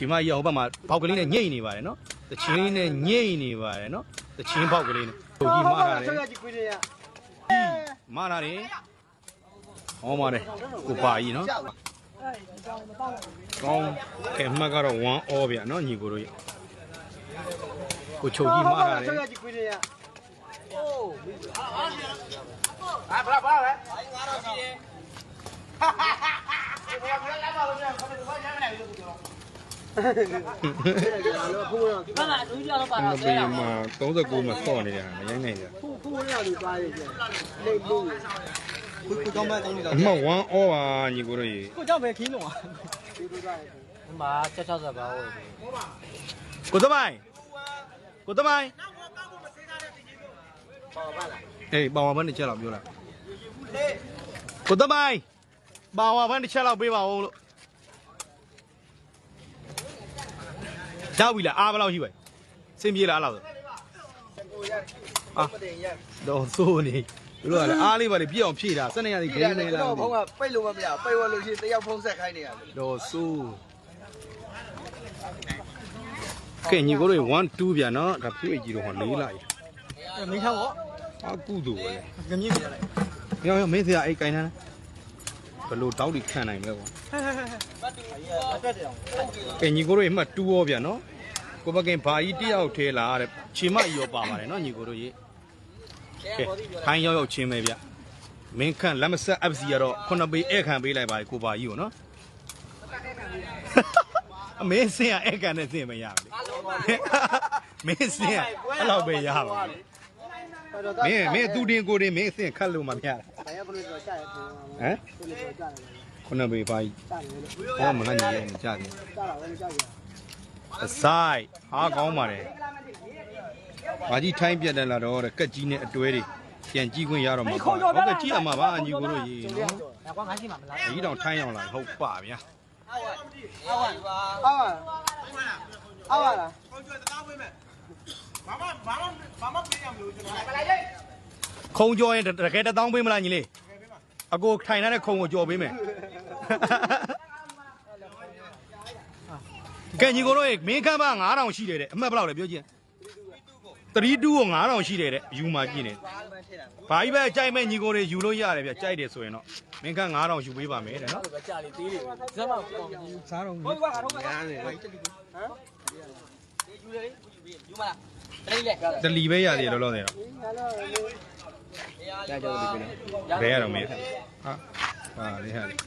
ချီမကြီးကဟိုဘက်မှာဘောက်ကလေးနဲ့ညိတ်နေပါတယ်နော်တချင်းလေးနဲ့ညိတ်နေပါတယ်နော်တချင်းဘောက်ကလေးနဲ့ဟိုကြီးမားတာတယ်ဆောက်ရကြည့်ခွေးတွေကမားတာတယ်ဟောပါတယ်ကိုပါကြီးနော်ကောင်းကဲမှတ်ကတော့1 all ဗျာနော်ညီကိုတို့ရကိုချုပ်ကြီးမားတာတယ်ဆောက်ရကြည့်ခွေးတွေက ဘာမှလူကြောက်တော့ပါမတော့ပေးမှာ39မှာဆော့နေတယ်မရိုင်းနိုင်ဘူးဖူဖူရလူသွားရကြလိတ်လို့ကိုကိုကြောင့်မတောင်းနေတာအမှ1 all ပါညီကိုတို့ရကိုကြောင့်ပဲခင်းလုံးอ่ะဒီလိုကြရဒီမှာချက်60ပါဟုတ်ကိုသမိုင်းကိုသမိုင်းအေးပါဝါဘန်းတစ်ချက်လောက်ပြောလိုက်ကိုသမိုင်းပါဝါဘန်းတစ်ချက်လောက်ပေးပါဦးလို့ ကြောက်ပြီလားအားဘယ်လောက်ရှိပဲစင်ပြေလားအဲ့လောက်ဆိုအာတော့စိုးနေသူတို့ကလည်းအားလေးပါလေပြည့်အောင်ဖြည့်တာစနေရည်ခင်းနေလားတော့ဘုံကပိတ်လို့မပြပိတ်ဝလို့ရှိရင်တယောက်ဖုံးဆက်ခိုင်းနေရတယ်တော့စိုးကဲညီကိုတို့1 2ဗျာနော်ဒါပြည့်ကြီးတော့ဟောလေးလိုက်မင်းထောက်ပေါ့အကုသိုလ်ပဲငမြင့်ပြလိုက်။ရောင်ရောင်မင်းစရာအိတ်ကင်ထားတယ်။ဘလို့တောက်တိခံနိုင်မလဲကွာအတ က်တယ်အောင်။ကဲညီကိုတို့အမှတ်2ရောဗျာနော်။ကိုဘကင်ဘာကြီးတယောက်သေးလားတဲ့။ချီမကြီးရောပါပါတယ်နော်ညီကိုတို့ရေ။ကဲခိုင်းရောက်ရောက်ချင်းပဲဗျ။မင်းခန့်လက်မဆက် FC ကတော့ခုနှစ်ပေဧခံပေးလိုက်ပါလေကိုဘာကြီးကိုနော်။အမင်းစင်ရဧကန်နဲ့စင်မရဘူးလေ။မင်းစင်ရအဲ့လောက်ပဲရပါဘူး။မင်းမင်းသူတင်ကိုတင်မင်းစင်ခတ်လို့မမြတာဆရာကဘယ်လိုကြာရလဲ။ဟမ်ဘယ်လိုကြာလဲ ခုနှစ်ပေဘာကြီးကြာတယ်လို့။ဘာမှမငါညီရဲ့မကြဘူးကြာတာလည်းကြာပြီအဆိုင်ဟာကောင်းပါတယ်။ဘာကြီးထိုင်းပြတ်တယ်လားတော့တဲ့ကက်ကြီးနဲ့အတွဲတွေပြန်ကြည့်ခွင့်ရတော့မှာပေါ့။ဟုတ်ကဲ့ကြည့်ရမှာပါအညီကိုတို့ရေနော်ဒါကွာငါရှိမှာမလား။ဒီတောင်ထိုင်းအောင်လာဟုတ်ပါဗျာအောက်ပါအောက်ပါလား။ခုံကြော်ရင်တကယ်တသောင်းပေးမလားညီလေး။အကိုထိုင်နေတဲ့ခုံကိုကြော်ပေးမယ်။ ကဲညီကိုတို့ရေမင်းကမ်းပါ9000ရှိတယ်တဲ့အမှတ်ဘယ်လောက်လဲပြောကြည့်။32ကို9000ရှိတယ်တဲ့ယူမှာကြည့်နေ။ဘာကြီးပဲကြိုက်မဲ့ညီကိုတွေယူလို့ရတယ်ဗျကြိုက်တယ်ဆိုရင်တော့မင်းကမ်း9000ယူပေးပါမယ်တဲ့နော်ဘယ်ကြာလေးသေးလေးဇက်မပေါ့ယူ။စားတော့ဟုတ်ပါတော့ပါဟမ်ယူလေယူမလားတလေးလေတလီပဲရတယ်လောလောဆယ်တော့ကြာကြောက်ပြီနော်ဘယ်ရတော့မင်းဟာ ဟာလေးဟာလေး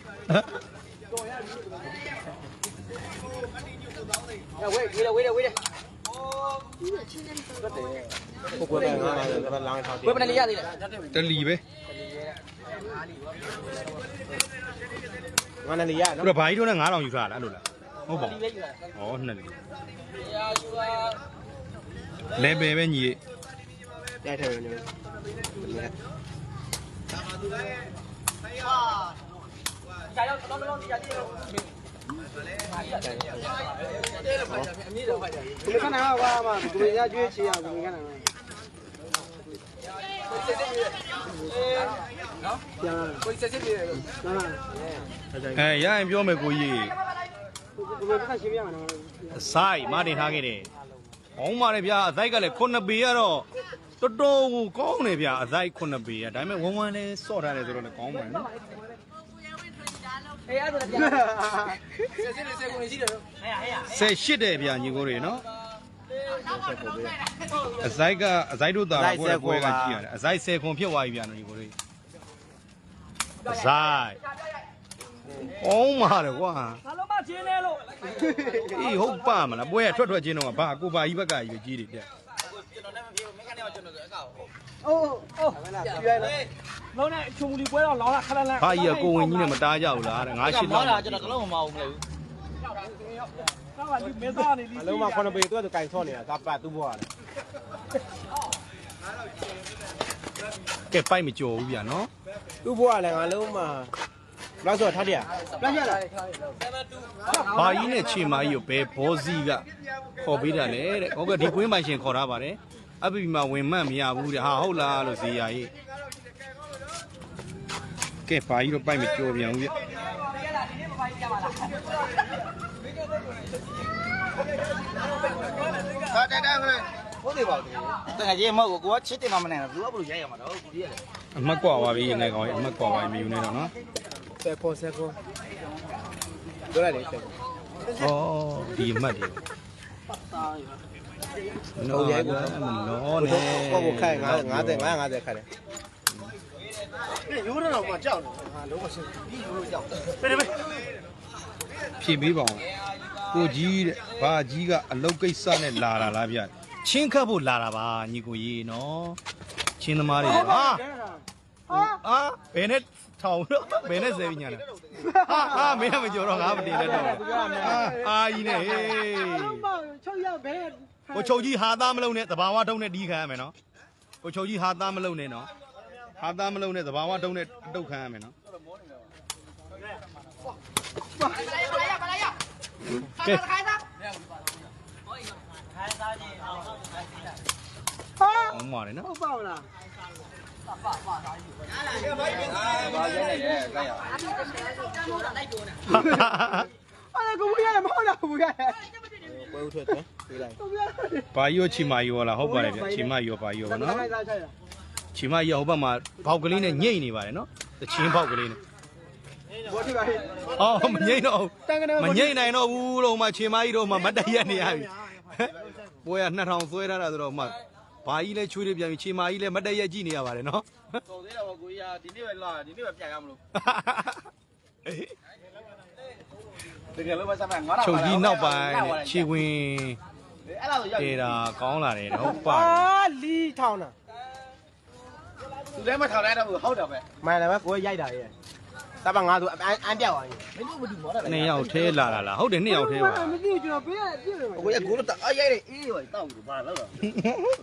ဝေးဝေးဝေးဝေးကိုကွယ်ပဲငါလည်းလောင်းထားဝေးပနေလေးရသေးလေတလီပဲငါလည်းရသူတို့ဘာကြီးတို့နဲ့9000ယူထားတာလားအဲ့လိုလားဟုတ်ပါဒီဘူးလေးယူလာဩနှစ်လီရာယူပါလဲပယ်ပဲညီရိုက်တယ်ညကြာရောက်တော့တော့ကြာကြည့်တော့အမြ င့်တော့ဖိုက်တယ်ဒီခဏကကွာမကိုရကျွေးချေရကိုခဏကနော်ပြန်လာကိုစစ်စစ်ပြေလို့လာလာအဲရရင်ပြောမယ်ကိုကြီးကိုကိုကရှင်းပြမှာနော်အဆိုင်မတင်ထားခဲ့တယ်ဟောင်းပါတယ်ဗျာအသက်ကလည်း9ပေကတော့ တော်တော်ကိုကောင်းတယ်ဗျာအသက်9ပေကဒါပေမဲ့ဝန်းဝန်းလေးစော့ထားတယ်ဆိုတော့လည်းကောင်းပါတယ်နော်အေးအဲ့ဒါကြာစစ်စစ်စစ်ကိုရှိတယ်ဟဲ့ဟဲ့ဆယ်ရှစ်တယ်ဗျာညီကိုတွေနော်အစိုက်ကအစိုက်တို့တာကိုယ်ကွဲကကြည့်ရတယ်အစိုက်ဆယ်ခွန်ဖြစ်သွားပြီဗျာညီကိုတွေအစိုက်အောင်မာတယ်ကွာဘာလို့မချင်းလဲလို့အေးဟုတ်ပါမလားပွဲကထွက်ထွက်ချင်းတော့ဘာကိုပါကြီးဘက်ကကြီးကြီးတယ်ဗျ အိုးအိုးလာပြလိုက်လားလုံးနဲ့ချုံမူလီပွဲတော့လောင်းလာခက်လန်းလန်းဘာကြီးကကိုဝင်ကြီးနဲ့မတားကြဘူးလားတဲ့ငါရှစ်မောလောက်တာကျွန်တော်ကလုံးမမအောင်မလို့တော့ကဒီမေသားနေလीအလုံးမ9ပေသူကသူကင်ဆော့နေတာကပတ်သူ့ဘွားလေကဲပိုက်မကြော်ဘူးဗျာနော်သူ့ဘွားလည်းငါလုံးမလောက်ဆိုထားတယ်ပြရလားဘာကြီးနဲ့ချေမာကြီးကိုဘယ်ဘောစီကခေါ်ပေးတာလဲတဲ့ဟုတ်ကဲ့ဒီကွင်းပိုင်ရှင်ခေါ်ထားပါတယ် အပီမှာဝင်မှတ်မရဘူးတဲ့ဟာဟုတ်လားလို့ဇေယျကြီးကဲဘာကြီးတော့ပိုက်မကြော်ပြန်ဘူးဗျဟာတက်တက်ခလေးဟုတ်တယ်ပါတကယ်ကြီးမဟုတ်ကိုကချစ်တယ်မမနဲ့ဘူးကဘလို့ရိုက်ရမှာတော့ဘူးကြီးရတယ်အမတ်ကွာပါပြီငယ်ကောင်ကြီးအမတ်ကွာပါပြီမယူနေတော့နော်ဆက်ဖို့ဆက်ဖို့ပြောလိုက်လေဆက်ဩဒီအမတ်တွေ နော်ရဲကောနော်နဲ့ကိုကိုခိုင်90 50 50ခိုင်တယ်ရိုးတော့မှကြောက်တယ်ဟာလုံးဝရှင်းပြီးရိုးလို့ကြောက်တယ်ပဲပဲဖြည့်ပေးပါအောင်ကိုကြီးတဲ့ဘာကြီးကအလုတ်ကိစ္စနဲ့လာတာလားဗျချင်းခတ်ဖို့လာတာပါညီကိုကြီးနော်ချင်းသမားတွေဟာဟာဟာဘယ်နဲ့ထောင်တော့ဘယ်နဲ့ဆဲပြီးညာလဲဟာဟာမင်းကမကြော်တော့ငါမတင်တတ်တော့ဟာအာကြီးနဲ့ဟေးချုပ်ရဘဲ ကိုချုပ်ကြီးဟာသားမလုံးနဲ့သဘာဝတုံးနဲ့တီးခံရမယ်နော်ကိုချုပ်ကြီးဟာသားမလုံးနဲ့နော်ဟာသားမလုံးနဲ့သဘာဝတုံးနဲ့တုတ်ခံရမယ်နော်ကဲဟာအောင်ပါလေနော်ဟုတ်ပါမလားအဲ့ဒါကိုဘူးရမဟုတ်လားဘူးရ ပွဲဥထွက်တယ်ပြေးလိုက်ကိုဘူးရဘာကြီးရောချီမာကြီးရောလားဟုတ်ပါတယ်ဗျချီမာကြီးရောဘာကြီးရောဗောနော်ခိုင်းစားချိုက်တာချီမကြီးကဟိုဘက်မှာဘောက်ကလေးနဲ့ညိတ်နေပါတယ်နော်တချင်းဘောက်ကလေးနဲ့ဘောတိပါဟဲ့အော်မညိတ်တော့တန်ကနေဘူးမညိတ်နိုင်တော့ဘူးလို့မှချီမကြီးတော့မှမတ်တရက်နေရပြီပွဲက2000ဆွဲထားတာဆိုတော့မှဘာကြီးလဲချွေးလေးပြန်ပြီချီမကြီးလဲမတ်တရက်ကြည့်နေရပါတယ်နော်တော်သေးတာပေါ့ကိုကြီးကဒီနေ့ပဲလာဒီနေ့ပဲပြန်ရမလို့ တကယ်လို့မစမ်းငါတော့ချုပ်ကြီးနောက်ပိုင်းခြေဝင်အဲ့ဒါဆိုရောက်တေတာကောင်းလာတယ်ဟုတ်ပါအာလီထောင်းတာသူလည်းမထောင်လိုက်တော့ဘူးဟုတ်တယ်ပဲမှန်တယ်ဗျကိုရိုက်တာရဲ့တပတ်ငါဆိုအန်အန်ပြောက်သွားပြီမင်းတို့မတူမောတယ်နှစ်ယောက်ထဲလာလာလားဟုတ်တယ်နှစ်ယောက်ထဲပါမသိဘူးကျွန်တော်ပေးရပြည့်တယ်ကိုကြီးကိုတော့အရိုက်တယ်အေးရောတောက်ဘူးဘာလဲတော့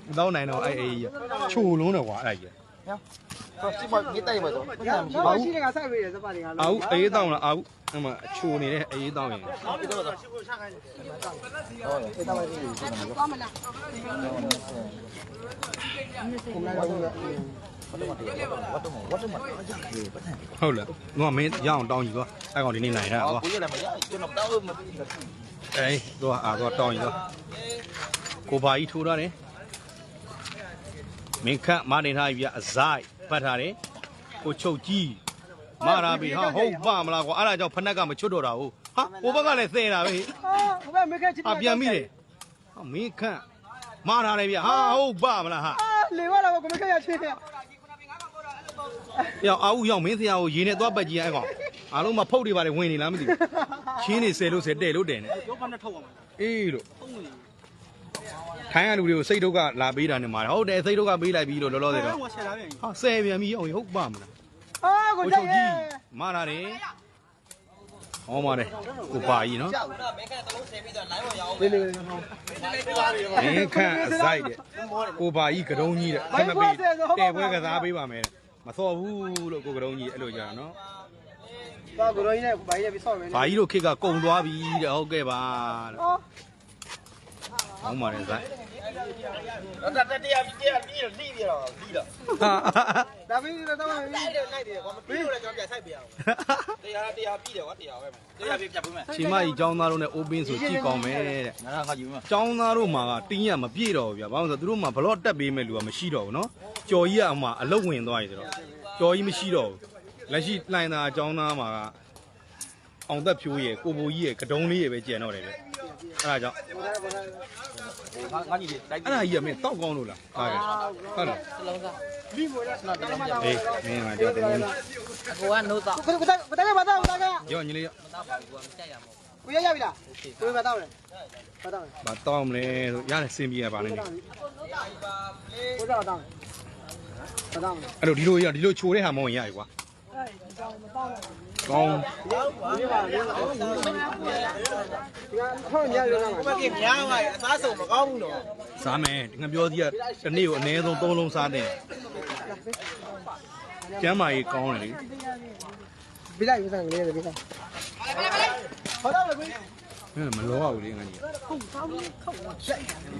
မတော့နိုင်တော့အဲ့အေးကြီးချိုလုံးတယ်ကွာအဲ့ကြီး ဟောစီမမြေတိုက်မှာတော့ဘာရှိတယ်ကစိုက်ပေးတယ်စပတ်တွေကအာဦးအေးတောင်းလားအာဦးအဲ့မှာချိုနေတဲ့အေးတောင်းရင်ဟုတ်လားငါမင်းရအောင်တောင်းကြည့်ကွာအဲ့ကောင်ဒီနေ့နိုင်တာကွာကိုကြီးလည်းမရကျွန်တော်တောက်မပြီးအေးတော့အာတော့တောင်းကြည့်တော့ကိုဘာကြီးထိုးထားတယ် မင်းခန့်မနေထားပြီအဇိုက်ပတ်ထားတယ်ကိုချုပ်ကြီးမရာပြီဟာဟုတ်ပါမလားကွာအဲ့ဒါကြောင့်ဖနက်ကမချွတ်တော့တာဟုတ်ဟာကိုဘက်ကလည်းသဲတာပဲအာဟိုဘက်မခက်ချစ်အပြန်မိတယ်ဟာမင်းခန့်မထားတယ်ဗျဟာဟုတ်ပါမလားဟာအာလေဝါလာကိုမခက်ရချစ်တယ်ရောက်အာဦးရောက်မင်းဆရာကိုရေနဲ့သွားပတ်ကြည့်ရအဲ့ကောင်အားလုံးမဖုတ်တွေပါတယ်ဝင်နေလားမသိဘူးချင်းနေဆယ်လို့ဆယ်တဲ့လို့တဲ့နေကျောင်းကနဲ့ထုတ်အောင်အေးလို့ ထိုင်းကလူတွေကိုစိတ်ဒုက္ခလာပေးတာနေမှာဟုတ်တယ်စိတ်ဒုက္ခပေးလိုက်ပြီလို့လောလောဆယ်တော့ဟောဆက်လာပြန်ဟာဆယ်ပြန်ပြီအောင်ဟုတ်ပါမလားအာကိုကိုကြိုချုပ်က်ရကြီးမားလာတယ်ဟောပါတယ်ကိုပါကြီးနော်ကြောက်တော့မင်းကတလုံးဆယ်ပြီးတော့ live ရအောင်လေးလေးမင်းခန့်အစိုက်တဲ့ကိုပါကြီးကတုံးကြီးတဲ့ခက်မပေးတဲပွဲကစားပေးပါမယ်မစော်ဘူးလို့ကိုကတုံးကြီးအဲ့လိုကြာနော်တော့ကိုရိုင်းနဲ့ဘာကြီးပြီးဆော့မယ်ဘာကြီးတို့ခေတ်ကကုံသွားပြီတဲ့ဟုတ်ကဲ့ပါတဲ့ ။ဟုတ်ပါတယ်ဆိုင်။တော့တတရားပြတရားပြီးတော့လိပြီးတော့ပြီးတော့။ဒါမင်းတို့တော့မင်းလိုက်တယ်လိုက်တယ်ကွာမပြီးတော့လည်းကျွန်တော်ပြန်ဆိုင်ပြရအောင်။တရားတရားပြီးတယ်ကွာတရားပဲ။တရားပြီးပြတ်ပေးမယ်။ချိန်မကြီးចောင်းသားတို့နဲ့ open ဆိုကြည့်ကောင်းမယ်တဲ့။နားနာကကြည့်မယ်။ចောင်းသားတို့မှာကတင်းရမပြည့်တော့ဘူးဗျာ။ဘာလို့လဲဆိုတော့သူတို့မှာဘလော့တက်ပေးမဲ့လူကမရှိတော့ဘူးနော်။ကြော်ကြီးကအမှအလုတ်ဝင်သွားပြီဆိုတော့ကြော်ကြီးမရှိတော့ဘူး။လက်ရှိလှိုင်သာចောင်းသားမှာကအောင်သက်ဖြိုးရဲ့ကိုဘိုကြီးရဲ့ကဒုံးလေးရဲ့ပဲကြံတော့တယ်ဗျ။ အဲ့ဒါကြောင့်ငါငါကြီးလိုက်အဲ့ဒါကြီးကမင်းတောက်ကောင်းလို့လားဟုတ်ကဲ့ဟုတ်လားပြီးမို့လားအေးမင်းကကြောက်တယ်အကိုကနိုးတော့ကိုကိုကိုတကယ်မတော့တကယ်ရောညီလေးရောတော့ပါဘူးကမကြိုက်ရမို့ကိုရရပြီလားကိုမတော့လေမတော့ဘာတောင်းမလဲဆိုရတယ်စင်ပြေရပါလိမ့်မယ်ကိုတော့တော့မတော့အဲ့လိုဒီလိုရဒီလိုချိုတဲ့ဟာမဟုတ်ရင်ရပြီကွာကောင်းဒီပါဒီ ပါဒီကထောင်းညရအောင်ဘက်ကများပါအသားစုံမကောင်းဘူးတော့စားမယ်ငါပြောသေးရတနေ့ကိုအနည်းဆုံး3လုံးစားတယ်ကျမ်းမာရေးကောင်းတယ်လေပြီးလိုက်ပြီးဆိုင်ကလေးပြီးလိုက်ဟောတော့လေဟဲ့မလောရဘူးလေငါကြီး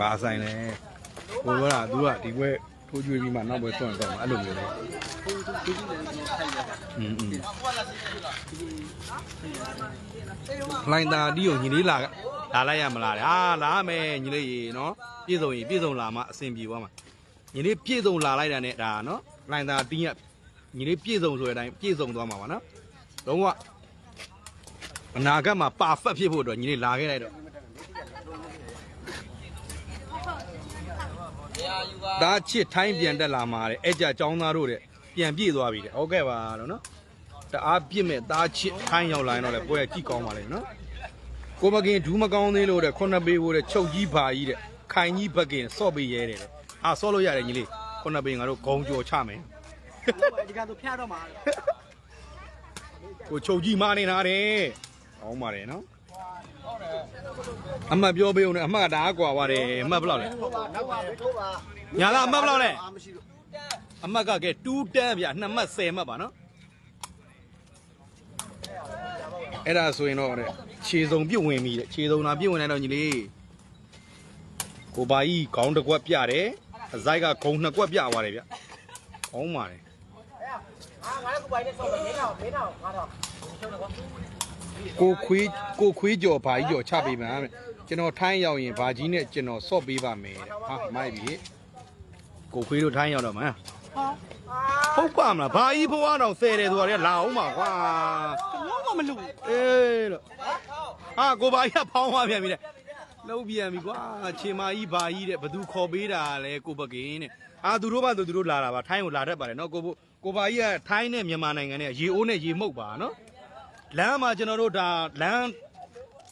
ဘာဆိုင်လဲဘိုးကသူကဒီဘွဲ ထိုးကျွေးပြီးမှနောက်ဘွဲတွန့်တော့မှာအဲ့လိုမျိုးလေอืมอืมလိုင်းတာဒီကိုညီလေးလာက လာလိုက်ရမလားတဲ့အာလာမယ်ညီလေးရေနော်ပြည့်စုံရင်ပြည့်စုံလာမှအဆင်ပြေသွားမှာညီလေးပြည့်စုံလာလိုက်တာနဲ့ဒါနော်လိုင်သာတင်းရညီလေးပြည့်စုံဆိုတဲ့အတိုင်းပြည့်စုံသွားမှာပါနော်လုံးဝအနာဂတ်မှာပါဖက်ဖြစ်ဖို့အတွက်ညီလေးလာခဲ့လိုက်တော့ ဒါချစ်ထိုင်းပြန်တက်လာမှာတဲ့အဲ့ကြចောင်းသားတို့တဲ့ပြန်ပြေးသွားပြီတဲ့ဟုတ်ကဲ့ပါလို့နော်တအားပြစ်မဲ့သားချစ်ထိုင်းရောက်လာရင်တော့လေပွဲကြည့်ကောင်းပါလေနော်ကိုမကင်ဒူးမကောင်းသေးလို့တဲ့ခုနှစ်ပေဖို့တဲ့ချုပ်ကြီးပါကြီးတဲ့ခိုင်ကြီးဘက်ကင်စော့ပေးရဲတယ်တဲ့အာစော့လို့ရတယ်ညီလေးခုနှစ်ပေငါတို့ဂုံကြော်ချမယ်ဒီကတော့ဖျားတော့မှာကိုချုပ်ကြီးမာနေတာတဲ့ကောင်းပါတယ်နော်အမတ်ပြောပေးဦးနဲ့အမတ်ကဒါကွာပါတယ်အမတ်ဘယ်လောက်လဲနောက်ပါထိုးပါ ညာကအမတ်ဘယ်လောက်လဲအာမရှိလို့အမတ်ကကဲ2တန်းဗျနှစ်မှတ်10မှတ်ပါနော်အဲ့ဒါဆိုရင်တော့တဲ့ခြေစုံပြစ်ဝင်ပြီတဲ့ခြေစုံလာပြစ်ဝင်လိုက်တော့ညီလေးကိုပါကြီးခေါင်းတစ်ကွက်ပြတယ်အစိုက်ကဂုံနှစ်ကွက်ပြသွားတယ်ဗျကောင်းပါတယ်အာငါလည်းကိုပိုင်နဲ့ဆော့မယ်မင်းတော့မင်းတော့ငါတော့ကိုခွေးကိုခွေးကြော်ဘာကြီးကြော်ချပေးမှာတဲ့ကျွန်တော်ထိုင်းရောက်ရင်ဘာကြီးနဲ့ကျွန်တော်စော့ပေးပါမယ်တဲ့ဟာမိုက်ပြီ ကိုခွေးတို့ထိုင်းရောက်တော့မှာဟုတ်ပါမလားဘာကြီးဘွားတော့ဆယ်တယ်ဆိုတာလည်းလာအောင်ပါကွာလုံးဝမလို့အေးလို့ဟာကိုဘာကြီးကဖောင်းသွားပြန်ပြီတဲ့လုံးပြန်ပြီကွာခြေမာကြီးဘာကြီးတဲ့ဘသူခေါ်ပေးတာလဲကိုပကင်းတဲ့အာသူတို့ဘာသူတို့လာတာပါထိုင်းကိုလာတတ်ပါတယ်နော်ကိုကိုဘာကြီးကထိုင်းနဲ့မြန်မာနိုင်ငံနဲ့ရေအိုးနဲ့ရေမှုတ်ပါနော်လမ်းမှာကျွန်တော်တို့ဒါလမ်း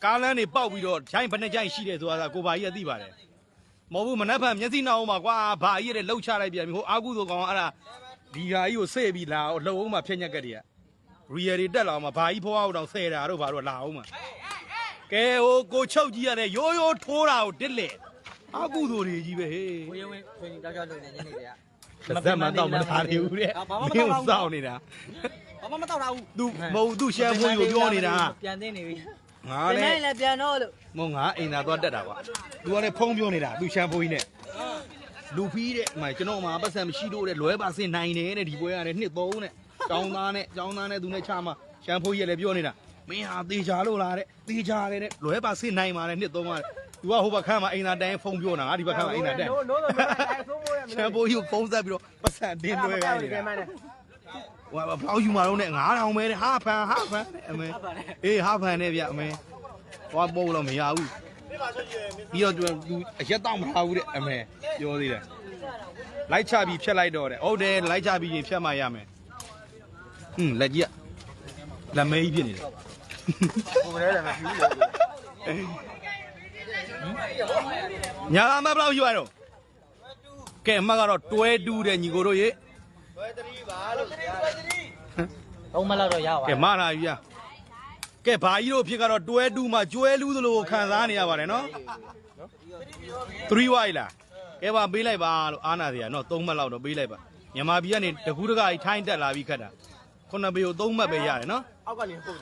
ကားလမ်းတွေပေါက်ပြီးတော့ဂျိုင်းဘယ်နှဂျိုင်းရှိတယ်ဆိုတာကိုဘာကြီးကသိပါတယ် မဟုတ်ဘူးမနှက်ဖန်မျက်စိနှောက်အောင်ပါကွာဘာကြီးတဲ့လှုပ်ချလိုက်ပြန်ပြီဟိုအာကုသိုလ်ကောင်ကအဲ့ဒါဒီဟာကြီးကိုစေ့ပြီးလာအောင်လှုပ်အောင်မှဖြက်ညက်ကက်တွေကရီယယ်တွေတက်လာအောင်မှာဘာကြီးဖွားအောင်တော့ဆဲတာတို့ဘာတို့လာအောင်မှာကဲဟိုကိုချုပ်ကြီးရတယ်ရိုးရိုးထိုးတာကိုတစ်လက်အာကုသိုလ်တွေကြီးပဲဟေးဝင်းဝင်းဆွေးတောက်တောက်လုပ်နေနေတွေကတစ်သက်မှတော့မထားသေးဘူးတဲ့မင်းကိုစောင့်နေတာဘာမှမတော့တာဘူးသူမဟုတ်သူရှမ်းဖွေးကိုပြောနေတာပြန်သိနေပြီ ငါပြန်လည်းနိုင်လည်းပြန်တော့လို့မဟုတ်ငါအိမ်သာသွားတက်တာကွာသူကလည်းဖုံးပြောနေတာသူရှမ်းဖိုးကြီးနဲ့လူဖီးတဲ့အမကျွန်တော်မှပတ်စံမရှိတော့တဲ့လွဲပါစင်နိုင်တယ်တဲ့ဒီပွဲရတယ်နှစ်သုံးတဲ့ကျောင်းသားနဲ့ကျောင်းသားနဲ့သူနဲ့ချမှာရှမ်းဖိုးကြီးကလည်းပြောနေတာမင်းဟာတေချာလို့လားတဲ့တေချာတယ်တဲ့လွဲပါစင်နိုင်ပါတဲ့နှစ်သုံးပါသူကဟိုဘက်ခန်းမှာအိမ်သာတိုင်းဖုံးပြောနေတာငါဒီဘက်ခန်းမှာအိမ်သာတိုင်းနိုးနိုးတော့မတိုင်းဆုံးမိုးရမရှမ်းဖိုးကြီးကိုဖုံးဆက်ပြီးတော့ပတ်စံတင်းတွဲခိုင်းနေတာမှန်တယ် ဟိုဘလောက်ယူมาတော့နဲ့9000ပဲတဲ့ဟာဖန်ဟာဖန်အမေအေးဟာဖန်နဲ့ဗျအမေဟောပို့လို့မရဘူးပြီးတော့သူသူအရက်တော့မထားဘူးတဲ့အမေပြောသေးတယ်လိုက်ချပြီးဖြတ်လိုက်တော့တဲ့ဟုတ်တယ်လိုက်ချပြီးရင်ဖြတ်မှရမယ်ဟွန်းလက်ကြီးကလက်မဲကြီးဖြစ်နေတယ်ကိုယ်လည်းလည်းမဖြူးလို့ညာအမဘလောက်ယူရတော့ကဲအမကတော့တွဲတူးတဲ့ညီကိုတို့ရေ သုံးမလောက်တော့ရပါကဲမလာယူရကဲဘာကြီးတို့ဖြစ်ကတော့တွဲတူးမှကျွဲလူးသလိုခံစားနေရပါတယ်နော်3 wide လားကဲပါပေးလိုက်ပါလို့အာနာစီကနော်3မှတ်လောက်တော့ပေးလိုက်ပါမြန်မာပြည်ကနေတကူးတကကြီးထိုင်းတက်လာပြီးခတ်တာခုနှစ်ပေကို3မှတ်ပဲရတယ်နော်အောက်ကနေပုတ်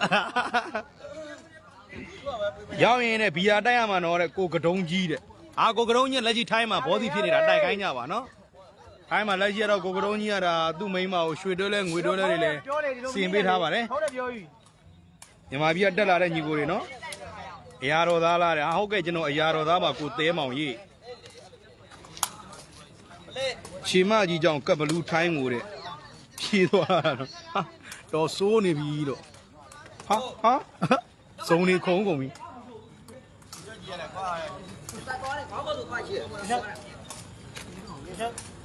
ရောက်ရင်လည်းဘီယာတိုက်ရမှာတော့တဲ့ကိုကတုံးကြီးတဲ့အာကိုကတုံးကြီးလက်ကြီးထိုင်းမှာဘောစီဖြစ်နေတာတိုက်ခိုင်းကြပါနော် ထိုင်းမှာလက်ကြီးကတော့ကိုကတုံးကြီးကဒါသူ့မိန်းမကိုရွှေတွဲလဲငွေတွဲလဲတွေလဲစီရင်ပေးထားပါတယ်ဟုတ်တယ်ပြောပြီမြန်မာပြည်ကတက်လာတဲ့ညီကိုတွေနော်အရာတော်သားလားတဲ့အာဟုတ်ကဲ့ကျွန်တော်အရာတော်သားပါကိုတဲမောင်ရေးချီမကြီးကြောင့်ကပ်ဘလူးထိုင်းကိုတဲ့ဖြေးသွားတာနော်ဟာတော်စိုးနေပြီတော့ဟာဟာစုံနေခုံကုန်ပြီဘာ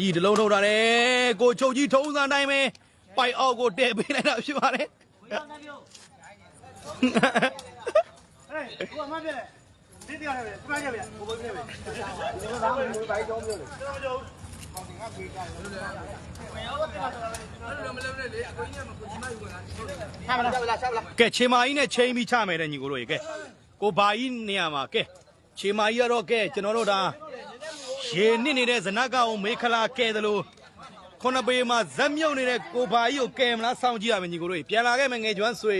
ကြီးတလုံးထုတ်တာတယ်ကိုချုပ်ကြီးထုံးစံတိုင်းပဲပိုက်အောက်ကိုတဲ့ပေးလိုက်တာဖြစ်ပါတယ်ဟေးကိုအမပြတယ်ဒီတရားတယ်ပြပြပြကိုဘယ်ပြလဲဒီလိုသားမလို့ဘို က်ကြောင်းပြောတယ်ကဲခြေမာကြီးနဲ့ချိန်ပြီးချမယ်တဲ့ညီကိုတို့ရေကဲကိုဘာကြီးနေရာမှာကဲခြေမာကြီးကတော့ကဲကျွန်တော်တို့ဒါရေနစ်နေတဲ့ဇနတ်ကောင်မေခလာကဲတယ်လို့ခုနှစ်ပေမှာဇက်မြုပ်နေတဲ့ကိုဘာကြီးကိုကဲမလားစောင့်ကြည့်ရမယ်ညီကိုတို့ရေပြန်လာခဲ့မယ်ငယ်ကျွမ်းဆွေ